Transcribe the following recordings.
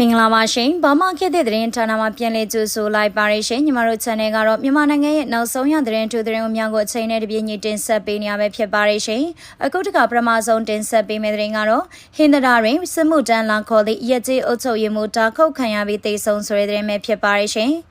မင်္ဂလာပါရှင်။ဘာမှခေတ်တဲ့သတင်းဌာနမှာပြန်လည်ကြိုဆိုလိုက်ပါရရှင်။ညီမတို့ channel ကတော့မြန်မာနိုင်ငံရဲ့နောက်ဆုံးရသတင်းထူးသတင်းအများကိုအချိန်နဲ့တပြေးညီတင်ဆက်ပေးနေရပဲဖြစ်ပါရရှင်။အခုတကပထမဆုံးတင်ဆက်ပေးမယ့်သတင်းကတော့ဟင်္ဒရာတွင်စစ်မှုတန်းလာခေါ်သည့်ရက်ကြီးအုပ်ချုပ်ရေးမှူးတာခုတ်ခံရပြီးတေဆုံဆိုတဲ့သတင်းပဲဖြစ်ပါရရှင်။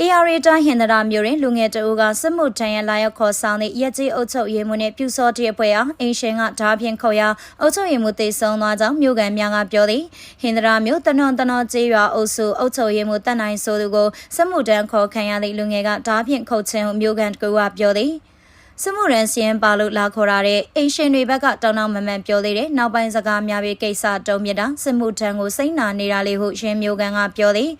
AR တိုင်းဟင်္ဒရာမျိုးတွင်လူငယ်တအူကစစ်မှုထမ်းရလာရောက်ခေါ်ဆောင်သည့်ရက်ကြီးအုပ်ချုပ်ရေးမှူးနှင့်ပြူစောတိအဖွဲ့အားအင်ရှင်ကဓာဖြင့်ခေါ်ရာအုပ်ချုပ်ရေးမှူးတေဆုံးသွားကြောင်းမြို့ကန်များကပြောသည်ဟင်္ဒရာမျိုးတနွန်တနော်ကျေးရွာအုပ်စုအုပ်ချုပ်ရေးမှူးတက်နိုင်ဆိုသူကိုစစ်မှုထမ်းခေါ်ခံရသည့်လူငယ်ကဓာဖြင့်ခုတ်ခြင်းဟုမြို့ကန်တကူကပြောသည်စမှုရန်စီရင်ပါလို့လာခေါ်ရတဲ့အင်ရှင်တွေဘက်ကတောင်းတောင်းမမှန်ပြောသေးတယ်နောက်ပိုင်းစကားများပြီးကိစ္စတုံးမြတာစမှုထံကိုစိတ်နာနေတာလေးဟုရှင်မျိုးကန်ကပြောသည်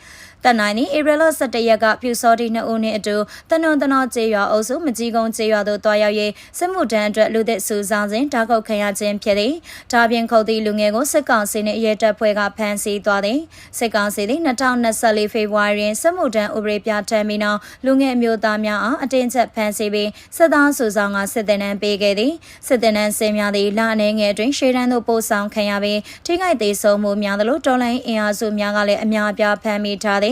တန်နိုင်သည်ဧပြီလ17ရက်ကပြူစောတိနှစ်ဦးနှင့်အတူတနွန်တနော်ကျေးရွာအုပ်စုမကြီးကုန်းကျေးရွာသို့တွားရောက်၍စစ်မှုထမ်းအတွက်လူသစ်စုဆောင်စဉ်ဓာတ်ခုတ်ခံရခြင်းဖြစ်သည်။ဒါပြင်ခုတ်သည့်လူငယ်ကိုစစ်ကောင်စီနှင့်ရဲတပ်ဖွဲ့ကဖမ်းဆီးသွားသည်။စစ်ကောင်စီသည်2024ဖေဖော်ဝါရီတွင်စစ်မှုထမ်းဥပဒေပြဋ္ဌာန်းပြီးနောက်လူငယ်မျိုးသားများအားအတင်းချက်ဖမ်းဆီးပြီးစစ်သားစုဆောင်ကစစ်တပ်နှံပေးခဲ့သည်။စစ်တပ်နှံစင်များသည့်လအနေငယ်အတွင်းရှေ့တန်းသို့ပို့ဆောင်ခံရပြီးထိခိုက်သေးဆုံးမှုများသလိုတော်လိုင်းအင်အားစုများကလည်းအများအပြားဖမ်းမိထားသည်။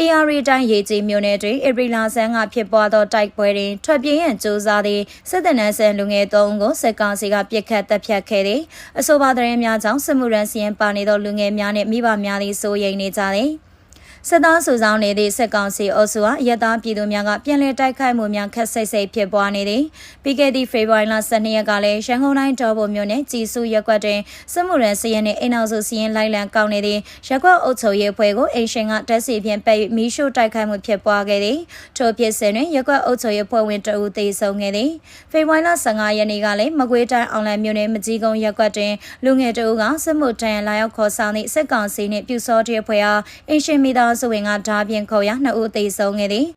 AR တိုင်းရေကြီးမြို့နယ်တွင်ဧပြီလဆန်းကဖြစ်ပွားသောတိုက်ပွဲတွင်ထွက်ပြေးရန်ကြိုးစားသည့်စစ်တပ်နှံဆန်လူငယ်၃ဦးကိုစစ်ကောင်စီကပြစ်ခတ်တပ်ဖြတ်ခဲ့သည်။အဆိုပါသတင်းများကြောင့်စစ်မှုရန်စီရင်ပါနေသောလူငယ်များနှင့်မိဘများသည်စိုးရိမ်နေကြသည်။ စစ်သားစုဆောင်နေသည့်စစ်ကောင်စီအုပ်စုဟာရတပြည်သူများကပြန်လည်တိုက်ခိုက်မှုများခက်ဆိတ်ဆိတ်ဖြစ်ပွားနေသည်ပြီးခဲ့သည့်ဖေဖော်ဝါရီလ12ရက်ကလည်းရန်ကုန်တိုင်းတော်ပုံမြို့နယ်ကြည်စုရက်ကွက်တွင်စစ်မှုရန်စီရင်နှင့်အိမ်အောင်စုစီရင်လိုက်လံကောက်နေသည့်ရက်ကွက်အုပ်ချုပ်ရေးအဖွဲ့ကိုအိမ်ရှင်ကတက်စီဖြင့်ပယ်မီးရှို့တိုက်ခိုက်မှုဖြစ်ပွားခဲ့သည်ထို့ဖြစ်စဉ်တွင်ရက်ကွက်အုပ်ချုပ်ရေးအဖွဲ့ဝင်တအူသေဆုံးခဲ့သည်ဖေဖော်ဝါရီလ15ရက်နေ့ကလည်းမကွေးတိုင်းအောင်လံမြို့နယ်မကြီးကုန်းရက်ကွက်တွင်လူငယ်တအူကစစ်မှုထမ်းလာရောက်ခေါ်ဆောင်သည့်စစ်ကောင်စီနှင့်ပြူစောတိအဖွဲ့အားအိမ်ရှင်မိသားစုဝင်ကဓာဖြင့်ခေါ်ရနှစ်ဦးသေဆုံးခဲ့သည်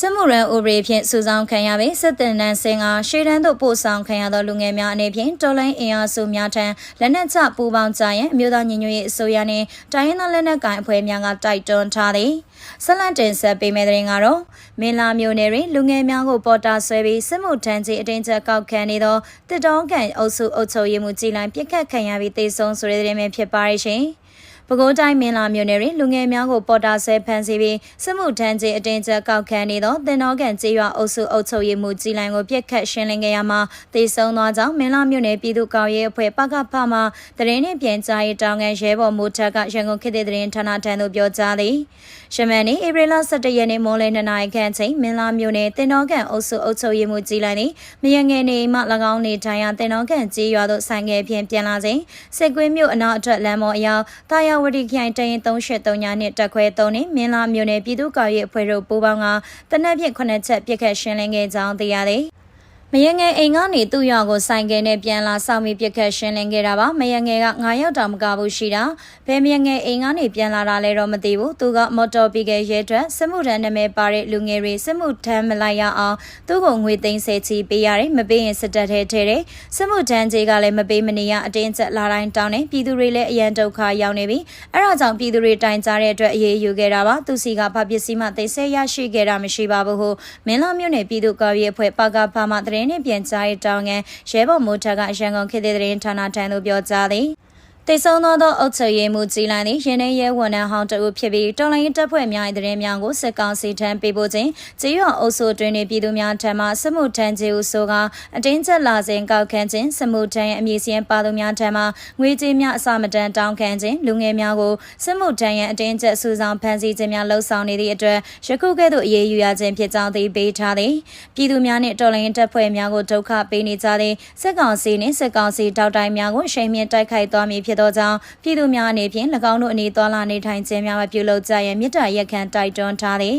စစ်မှုရန်ဥပဒေဖြင့်စုဆောင်ခံရပြီးစစ်တင်နန်းစင်ကရှေ့တန်းသို့ပို့ဆောင်ခံရသောလူငယ်များအနေဖြင့်တော်လိုင်းအင်အားစုများထံလက်နက်ချပူးပေါင်းကြရန်အမျိုးသားညီညွတ်ရေးအစိုးရနှင့်တိုင်းရင်းသားလက်နက်ကိုင်အဖွဲ့များကတိုက်တွန်းထားသည်ဆက်လက်တင်ဆက်ပေးမယ့်တဲ့ရင်ကတော့မင်းလာမျိုးနယ်တွင်လူငယ်များကိုပေါ်တာဆွဲပြီးစစ်မှုထမ်းကြီးအတင်းကျပ်ကောက်ခံနေသောတစ်တောင်းကန်အုပ်စုအုပ်ချုပ်ရေးမှူးကြီးလိုင်းပြစ်ခတ်ခံရပြီးတေဆုံးဆိုတဲ့တဲ့ရင်ဖြစ်ပါရဲ့ရှင်။ ပဲခူးတိုင်းမင်းလာမြို့နယ်တွင်လူငယ်များကိုပေါ်တာဆဲဖမ်းဆီးပြီးစစ်မှုထမ်းခြင်းအတင်းကျပ်ကောက်ခံနေသောတင်တော်ကန်ကျေးရွာအုပ်စုအုပ်ချုပ်ရေးမှူးကြီးလိုင်ကိုပြစ်ခတ်ရှင်းလင်းခဲ့ရမှာတေဆုံးသွားကြောင်းမင်းလာမြို့နယ်ပြည်သူ့ကော်ရေးအဖွဲ့ပကဖမှတရင်နှင့်ပြန်ကြားရေးတောင်ကန်ရဲဘော်မူထက်ကရန်ကုန်ခေတ်တဲ့တရင်ဌာနထံသို့ပြောကြားသည်ရှမန်နေ့ဧပြီလ17ရက်နေ့မိုးလယ်2နာရီခန့်ချိန်မင်းလာမြို့နယ်တင်တော်ကန်အုပ်စုအုပ်ချုပ်ရေးမှူးကြီးလိုင်သည်မရငယ်နေမှ၎င်းနေထိုင်ရာတင်တော်ကန်ကျေးရွာသို့ဆိုင်ငယ်ဖြင့်ပြန်လာချိန်စစ်ကွင်းမြို့အနောက်အထက်လမ်းပေါ်အရောက်တာယာဝတီခိုင်တရင်383ညနဲ့တက်ခွဲ3နဲ့မင်းလာမြို့နယ်ပြည်သူ့ကော်ရေးအဖွဲ့တို့ပူးပေါင်းကတနက်ဖြန်9ချက်ပြစ်ခတ်ရှင်းလင်းခဲ့ကြောင်းသိရသည် မယငယ်အိမ်ကနေသူ့ရွာကိုဆိုင်ကယ်နဲ့ပြန်လာဆောင်ပြီးပြက်ခတ်ရှင်းလင်းခဲ့တာပါမယငယ်က9ရောက်တောင်မကဘူးရှိတာဘယ်မယငယ်အိမ်ကနေပြန်လာတာလဲတော့မသိဘူးသူကမော်တော်ပီကယ်ရဲအတွက်စစ်မှုထမ်းနာမည်ပါတဲ့လူငယ်တွေစစ်မှုထမ်းမလိုက်ရအောင်သူ့ကိုငွေသိန်းဆယ်ချီပေးရတယ်မပေးရင်စစ်တပ်ထဲထဲတယ်စစ်မှုထမ်းကြီးကလည်းမပေးမနေရအတင်းကျပ်လာတိုင်းတောင်းတယ်ပြည်သူတွေလည်းအရန်ဒုက္ခရောက်နေပြီအဲ့ဒါကြောင့်ပြည်သူတွေတိုင်ကြားတဲ့အတွက်အေးအေးယူခဲ့တာပါသူစီကဘာပစ္စည်းမှသိဆဲရရှိခဲ့တာမရှိပါဘူးဟုမင်းလာမြို့နယ်ပြည်သူ့ကော်ရေးအဖွဲ့ပကဖမှသတင်းနဲ့ပြန်ကြားရေးတောင်းငန်းရဲဘော်မိုးထက်ကရန်ကုန်ခေတ်သစ်သတင်းဌာနထံသို့ပြောကြားသည် တိတ်ဆုံးသောသောအုပ်ချုပ်ရေးမှူးကြီးလိုင်းသည်ရင်းနှီးရဲဝန်ထမ်းဟောင်းတဦးဖြစ်ပြီးတော်လိုင်းတပ်ဖွဲ့များ၏တရင်များကိုစစ်ကောင်စီထံပေးပို့ခြင်းကြေးရွာအုပ်စုတွင်နေပြည်သူများထံမှစစ်မှုထမ်းခြင်းဟုဆိုကာအတင်းကျပ်လာစဉ်ကောက်ခံခြင်းစစ်မှုထမ်းရဲ့အမည်စင်းပါသူများထံမှငွေကြေးများအစမတန်တောင်းခံခြင်းလူငယ်များကိုစစ်မှုထမ်းရဲ့အတင်းကျပ်စုဆောင်ဖမ်းဆီးခြင်းများလှုံ့ဆော်နေသည့်အတွက်ယခုကဲ့သို့အရေးယူရခြင်းဖြစ်ကြောင်းသိပေးထားသည်ပြည်သူများနှင့်တော်လိုင်းတပ်ဖွဲ့များကိုဒုက္ခပေးနေကြသည့်စစ်ကောင်စီနှင့်စစ်ကောင်စီတောက်တိုင်များကိုရှိန်မြင့်တိုက်ခိုက်သွားမည်ဖြစ်သောကြောင့်ပြည်သူများအနေဖြင့်၎င်းတို့အနေသွားလာနေထိုင်ခြင်းများမပြုလုပ်ကြရန်မြစ်တာရက်ခံတိုက်တွန်းထားသည်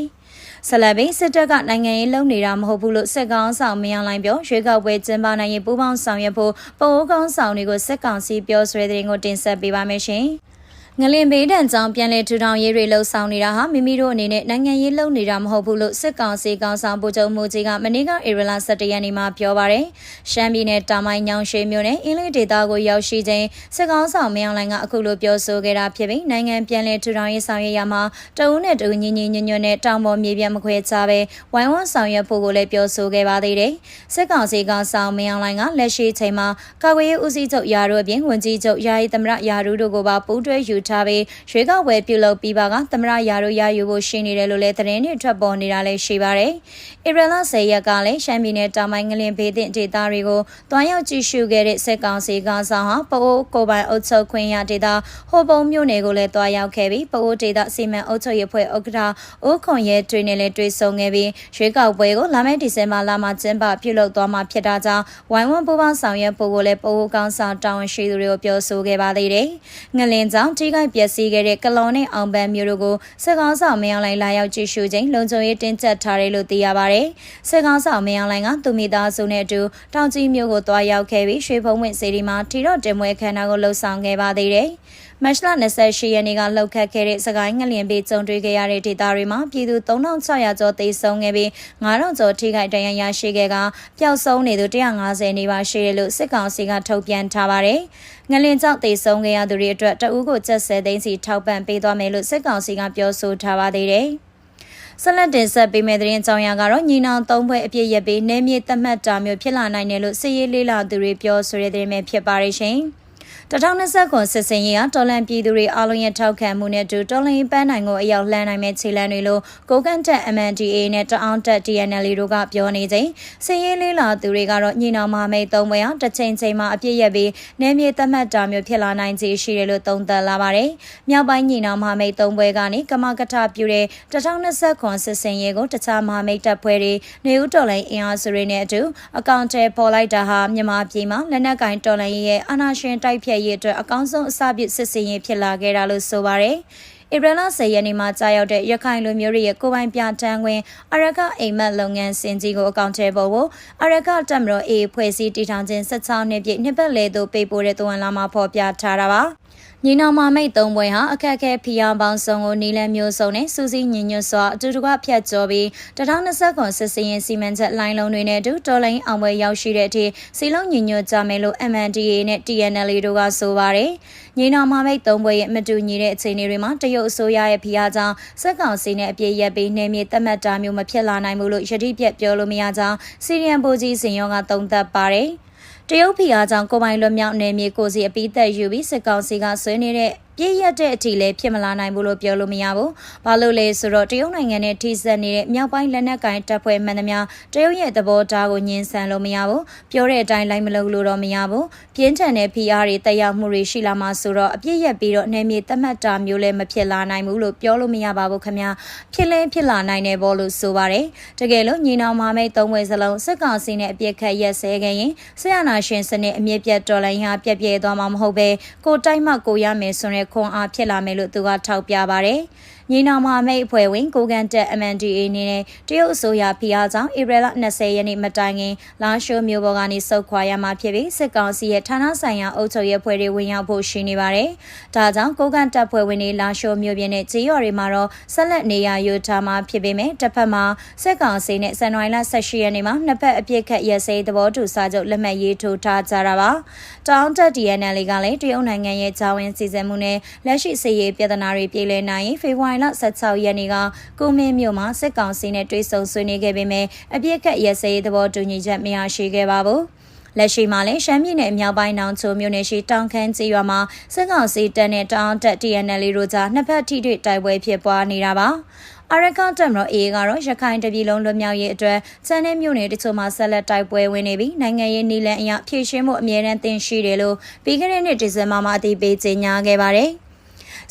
ဆလဘိစစ်တပ်ကနိုင်ငံရေးလုံနေတာမဟုတ်ဘူးလို့စစ်ကောင်ဆောင်မင်းအောင်လိုင်းပြောရွေးကောက်ပွဲကျင်းပနိုင်ရင်ပူးပေါင်းဆောင်ရွက်ဖို့ပိုးကောင်းဆောင်တွေကိုစစ်ကောင်စီပြောဆွဲတဲ့ရင်ကိုတင်ဆက်ပေးပါမယ်ရှင်။ ငလင်ဘေးတန်ကြောင့်ပြန်လည်ထူထောင်ရေးတွေလှုပ်ဆောင်နေတာဟာမိမိတို့အနေနဲ့နိုင်ငံရေးလှုပ်နေတာမဟုတ်ဘူးလို့စစ်ကောင်စီကောင်ဆောင်ဗိုလ်ချုပ်မှုကြီးကမနေ့ကဧပြီလ17ရက်နေ့မှာပြောပါရယ်ရှမ်းပြည်နယ်တာမိုင်းညောင်ရွှေမြို့နယ်အင်းလေးဒေသကိုရောက်ရှိချိန်စစ်ကောင်ဆောင်မင်းအောင်လှိုင်ကအခုလိုပြောဆိုခဲ့တာဖြစ်ပြီးနိုင်ငံပြန်လည်ထူထောင်ရေးဆောင်ရွက်ရမှာတအုပ်နဲ့တအုပ်ညီညီညွတ်ညွတ်နဲ့တောင်ပေါ်မြေပြန့်မခွဲခြားပဲဝိုင်းဝန်းဆောင်ရွက်ဖို့ကိုလည်းပြောဆိုခဲ့ပါသေးတယ်စစ်ကောင်စီကောင်ဆောင်မင်းအောင်လှိုင်ကလက်ရှိချိန်မှာကာကွယ်ရေးဦးစီးချုပ်ယာတို့အပြင်ဝန်ကြီးချုပ်ယာယီသမရယာတို့ကိုပါပူးတွဲယူထားပြီးရွေးကောက်ပွဲပြုလုပ်ပြီးပါကသမရရာတို့ရယူဖို့ရှိနေတယ်လို့လည်းသတင်းတွေထွက်ပေါ်နေတာလည်းရှိပါတယ်။ဧပြီလ10ရက်ကလည်းရှမ်းပြည်နယ်တောင်ပိုင်းငလင်ဘေးတင်ဒေသတွေကိုတွားရောက်ကြည့်ရှုခဲ့တဲ့စစ်ကောင်စီကဆောင်ဟာပအိုးကိုပိုင်အုပ်ချုပ်ခွင့်ရဒေသဟိုပုံမြို့နယ်ကိုလည်းတွားရောက်ခဲ့ပြီးပအိုးဒေသစီမံအုပ်ချုပ်ရေးဖွဲ့ဥက္ကဋ္ဌအိုးခွန်ရဲတွင်နဲ့လည်းတွေ့ဆုံခဲ့ပြီးရွေးကောက်ပွဲကိုလာမယ့်ဒီဇင်ဘာလမှာကျင်းပပြုလုပ်သွားမှာဖြစ်တာကြောင့်ဝိုင်းဝန်းပူးပေါင်းဆောင်ရွက်ဖို့ကိုလည်းပအိုးကောင်ဆောင်တာဝန်ရှိသူတွေကိုပြောဆိုခဲ့ပါသေးတယ်။ငလင်ကြောင့်ထိခိုက်ပျက်စီးခဲ့တဲ့ကလော်နဲ့အောင်ပန်းမျိုးတို့ကိုစစ်ကောင်ဆောင်မင်းအောင်လှိုင်လာရောက်ကြည့်ရှုခြင်းလုံခြုံရေးတင်းကျပ်ထားတယ်လို့သိရပါတယ်။စစ်ကောင်ဆောင်မင်းအောင်လှိုင်ကသူမိသားစုနဲ့အတူတောင်ကြီးမျိုးကိုတွားရောက်ခဲ့ပြီးရွှေဖုံးဝင်စေဒီမှာထီတော့တင်မွေခန္ဓာကိုလှုပ်ဆောင်ခဲ့ပါသေးတယ်။မတ်လ28ရက်နေ့ကလှုပ်ခတ်ခဲ့တဲ့စကိုင်းငလျင်ပေးကြုံတွေ့ခဲ့ရတဲ့ဒေသတွေမှာပြည်သူ3600ကျော်သေဆုံးခဲ့ပြီး9000ကျော်ထိခိုက်ဒဏ်ရာရရှိခဲ့ကပျောက်ဆုံးနေသူ150နေပါရှိတယ်လို့စစ်ကောင်စီကထုတ်ပြန်ထားပါတယ်။ငလင်ကြောင့်သေဆုံးခဲ့ရသူတွေအတွက်တအူးကိုကျပ်ဆယ်သိန်းစီထောက်ပံ့ပေးသွားမယ်လို့စစ်ကောင်စီကပြောဆိုထားပါသေးတယ်။ဆက်လက်တင်ဆက်ပေးမယ့်သတင်းအကြောင်းအရာကတော့ညီနောင်သုံးဘွဲအပြည့်ရပေးနေမြေသတ်မှတ်တာမျိုးဖြစ်လာနိုင်တယ်လို့စစ်ရေးလေးလာသူတွေပြောဆိုတဲ့သတင်းပဲဖြစ်ပါရရှင်။ 2020ခုစစ်စင်ရေးကတော်လန်ပြည်သူတွေအားလုံးရဲ့ထောက်ခံမှုနဲ့အတူတော်လန်ပန်းနိုင်ကိုအရောက်လှမ်းနိုင်မဲ့ခြေလှမ်းတွေလို့ကိုကန့်တက် MNDA နဲ့တအောင်တက် TNL တို့ကပြောနေချိန်စင်ရေးလေးလာသူတွေကတော့ညီနောင်မမိတ်သုံးပွဲဟာတစ်ချိန်ချိန်မှာအပြည့်ရပြီးနေမြေသတ်မှတ်တာမျိုးဖြစ်လာနိုင်ခြေရှိတယ်လို့သုံးသပ်လာပါတယ်။မြောက်ပိုင်းညီနောင်မမိတ်သုံးပွဲကနေကမကထပြုတဲ့2020ခုစစ်စင်ရေးကိုတခြားမမိတ်တပ်ဖွဲ့တွေနေဦးတော်လိုင်းအင်အားစုတွေနဲ့အတူအကောင့်ထဲပေါ်လိုက်တာဟာမြန်မာပြည်မှာလက်နက်ကင်တော်လိုင်းရဲ့အာဏာရှင်တိုက်ဖြတ်ရေးအတွက်အကောင်းဆုံးအစပြုစစ်စင်ရေးဖြစ်လာခဲ့တာလို့ဆိုပါတယ်။ ဧပြီလ10ရက်နေ့မှာကြာရောက်တဲ့ရခိုင်လူမျိုးတွေရဲ့ကိုပိုင်ပြတန်းခွင်အရကအိမ်မက်လုပ်ငန်းစင်ကြီးကိုအကောင့်ထဲပေါ်ကိုအရကတက်မတော်အေဖွဲ့စည်းတည်ထောင်ခြင်း16နှစ်ပြည့်နှစ်ပတ်လည်သို့ပေးပို့တဲ့တဝန်လာမှာဖော်ပြထားတာပါ။ညီနောင်မမိတ်သုံးပွဲဟာအခက်အခဲဖီအောင်ပေါင်းစုံကိုနီလန်မျိုးစုံနဲ့စူးစီးညင်ညွတ်စွာအတူတကွဖြတ်ကျော်ပြီး2020ခုစစ်စရင်စီမံချက်လိုင်းလုံးတွေနဲ့အတူတော်လိုင်းအောင်ပွဲရောက်ရှိတဲ့အထိစီလုံးညင်ညွတ်ကြမယ်လို့ MNDA နဲ့ TNL တို့ကဆိုပါတယ်။ ညီနောင်မမိတ်သုံးပွဲရဲ့မတူညီတဲ့အခြေအနေတွေမှာတရုတ်အစိုးရရဲ့ဖီအားကြောင့်စက်ကောင်စီနဲ့အပြည့်ရက်ပြီးနေမြေသတ်မှတ်တာမျိုးမဖြစ်လာနိုင်ဘူးလို့ယတိပြက်ပြောလို့မရကြောင်းစီရီယန်ဘိုဂျီစင်ရောကသုံးသပ်ပါတယ်။တရုတ်ဖီအားကြောင့်ကိုပိုင်လွတ်မြောက်နယ်မြေကိုစီအပိသက်ယူပြီးစစ်ကောင်စီကဆွေးနေတဲ့ ပြည့်ရက်တဲ့အထိလည်းဖြစ်မလာနိုင်ဘူးလို့ပြောလို့မရဘူး။ဘာလို့လဲဆိုတော့တရုတ်နိုင်ငံနဲ့ထိစပ်နေတဲ့မြောက်ပိုင်းလက်နက်ကိုင်တပ်ဖွဲ့မှန်သမျှတရုတ်ရဲ့သဘောထားကိုညှင်းဆန်လို့မရဘူး။ပြောတဲ့အတိုင်းလိုက်မလုပ်လို့တော့မရဘူး။ပြင်းထန်တဲ့ PR တွေတက်ရောက်မှုတွေရှိလာမှဆိုတော့အပြည့်ရက်ပြီးတော့နယ်မြေသတ်မှတ်တာမျိုးလည်းမဖြစ်လာနိုင်ဘူးလို့ပြောလို့မရပါဘူးခင်ဗျာ။ဖြစ်လဲဖြစ်လာနိုင်တယ်ပေါ့လို့ဆိုပါတယ်။တကယ်လို့ညီနောင်မမိတ်သုံးဝဲစလုံးစစ်ကောင်စီနဲ့အပြစ်ခတ်ရက်စဲခဲ့ရင်ဆရာနာရှင်စနစ်အမြင့်ပြတ်တော်လိုင်းဟာပြက်ပြဲသွားမှာမဟုတ်ပဲကိုတိုက်မှကိုရမယ်ဆိုတဲ့ခွန်အားဖြစ်လာမယ်လို့သူကထောက်ပြပါတယ်။ ညီနောင်မဟာမိတ်အဖွဲ့ဝင်ကိုကန်တက် MNDA အနေနဲ့တရုတ်အစိုးရဖိအားကြောင့်ဧပြီလ20ရက်နေ့မတိုင်ခင်လာရှိုးမြို့ပေါ်ကနေစုတ်ခွာရမှာဖြစ်ပြီးစစ်ကောင်စီရဲ့ဌာနဆိုင်ရာအုပ်ချုပ်ရေးအဖွဲ့တွေဝင်ရောက်ဖို့ရှိနေပါတယ်။ဒါကြောင့်ကိုကန်တက်ဖွဲ့ဝင်တွေလာရှိုးမြို့ပြင်နဲ့ကြေးရော်တွေမှာတော့ဆက်လက်နေရယူထားမှာဖြစ်ပေမဲ့တစ်ဖက်မှာစစ်ကောင်စီနဲ့ဇန်နဝါရီလ18ရက်နေ့မှာနှစ်ဖက်အပြစ်ခတ်ရစဲသဘောတူစာချုပ်လက်မှတ်ရေးထိုးထားကြတာပါ။တောင်တက် DNL ကလည်းတရုတ်နိုင်ငံရဲ့ဂျာဝင်စီစဉ်မှုနဲ့လက်ရှိစစ်ရေးပြဿနာတွေပြေလည်နိုင်ရင်ဖေဖော်ဝါရီလ16ရက်နေ့ကကုမင်းမြို့မှာစစ်ကောင်စီနဲ့တွေ့ဆုံဆွေးနွေးခဲ့ပေမဲ့အပြစ်ကတ်ရစရေးသဘောတူညီချက်မရရှိခဲ့ပါဘူး။လက်ရှိမှာလည်းရှမ်းပြည်နယ်မြောက်ပိုင်းနောင်ချိုမြို့နယ်ရှိတောင်ခမ်းကျေးရွာမှာစစ်ကောင်စီတပ်နဲ့တောင်တက် TNL တို့ကြားနှစ်ဖက်ထိတွေ့တိုက်ပွဲဖြစ်ပွားနေတာပါ။အရကန်တက်မတော်အေကတော့ရခိုင်တပြည်လုံးလွတ်မြောက်ရေးအတွက်စံတဲ့မြို့နယ်တချို့မှာဆက်လက်တိုက်ပွဲဝင်နေပြီးနိုင်ငံရေးနည်းလမ်းအရဖြည့်ရှင်းမှုအမြဲတမ်းတင်ရှိတယ်လို့ပြီးခဲ့တဲ့နှစ်ဒီဇင်ဘာမှာအသိပေးကြေညာခဲ့ပါတယ်။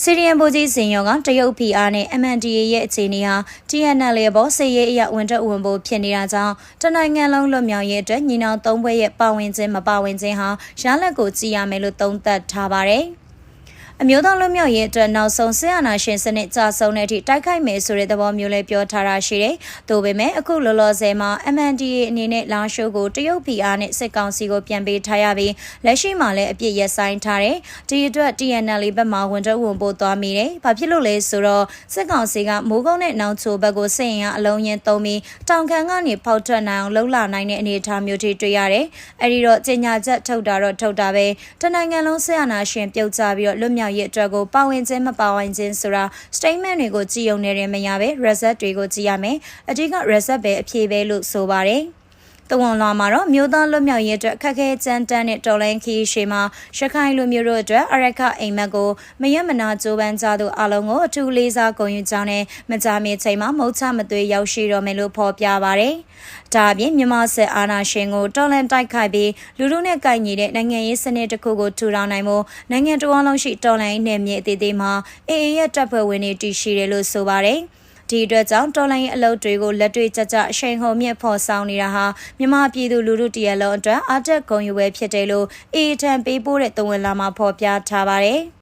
စီရီယန်ဘူကြီးစင်ရောကတရုတ် PR နဲ့ MNDA ရဲ့အခြေအနေဟာ TNL ရဲ့ဘောစစ်ရေးအရဝန်တက်ဝန်ဖို့ဖြစ်နေတာကြောင့်တနိုင်ငံလုံးလွတ်မြောက်ရေးအတွက်ညီနောင်သုံးဘွဲ့ရဲ့ပါဝင်ခြင်းမပါဝင်ခြင်းဟာရလက်ကိုကြည့်ရမယ်လို့သုံးသပ်ထားပါတယ်။ အမျိုးသားလွတ်မြောက်ရေးအတွက်နောက်ဆုံးဆရာနာရှင်စနစ်ကြာဆုံးတဲ့အထိတိုက်ခိုက်မယ်ဆိုတဲ့သဘောမျိုးလည်းပြောထားတာရှိတယ်။သို့ပေမဲ့အခုလောလောဆယ်မှာ MNDA အနေနဲ့လာရှိုးကိုတရုတ် PR နဲ့စစ်ကောင်စီကိုပြန်ပေးထားရပြီးလက်ရှိမှာလည်းအပြစ်ရဆိုင်ထားတယ်။ဒီအတွက် TNL ဘက်မှဝန်တော့ဝန်ပို့သွားမိတယ်။ဘာဖြစ်လို့လဲဆိုတော့စစ်ကောင်စီကမိုးကုန်းနဲ့နောင်ချိုဘက်ကိုစစ်ရင်အလုံးရင်သုံးပြီးတောင်ခံကနေပေါက်ထွက်နိုင်အောင်လှုပ်လာနိုင်တဲ့အနေအထားမျိုးတွေတွေ့ရတယ်။အဲဒီတော့ကြေညာချက်ထုတ်တာတော့ထုတ်တာပဲ။တနိုင်ငံလုံးဆရာနာရှင်ပြုတ်ကြပြီးတော့လွတ်မြောက်ရေးအတွက်ကိုပါဝင်ခြင်းမပါဝင်ခြင်းဆိုတာ statement တွေကိုကြည့်ုံနေတယ်မရပဲ result တွေကိုကြည့်ရမယ်အဓိက result ပဲအဖြေပဲလို့ဆိုပါတယ် တဝန်လာမှာတော့မြို့သားလွတ်မြောက်ရေးအတွက်အခက်အခဲကြမ်းတမ်းတဲ့တော်လိုင်းခီးရှေမှာရခိုင်လူမျိုးတို့အတွက်အရခအိမ်မက်ကိုမရက်မနာကြိုးပမ်းကြသူအလုံးကိုအထူးလေးစားဂုဏ်ယူကြောင်းနဲ့မကြာမီချိန်မှာမုတ်ချမသွေးရောက်ရှိတော်မယ်လို့ဖော်ပြပါရယ်။ဒါအပြင်မြန်မာစစ်အာဏာရှင်ကိုတော်လန်တိုက်ခိုက်ပြီးလူလူနဲ့ကိုက်ညီတဲ့နိုင်ငံရေးစနစ်တစ်ခုကိုထူထောင်နိုင်မှုနိုင်ငံတော်လုံးရှိတော်လှန်ရေးနယ်မြေအသေးသေးမှာအေအေရဲ့တပ်ဖွဲ့ဝင်တွေတည်ရှိတယ်လို့ဆိုပါတယ်။ ဒီအတွက်ကြောင့်တော်လိုင်းအလုပ်တွေကိုလက်တွေ့ကြကြအရှိန်ဟုန်မြင့်ဖော်ဆောင်နေတာဟာမြန်မာပြည်သူလူထုတရက်လုံးအတွက်အတက်ဂုံယူပဲဖြစ်တယ်လို့အေထံပေးပို့တဲ့သဝင်လာမှာဖော်ပြထားပါတယ်။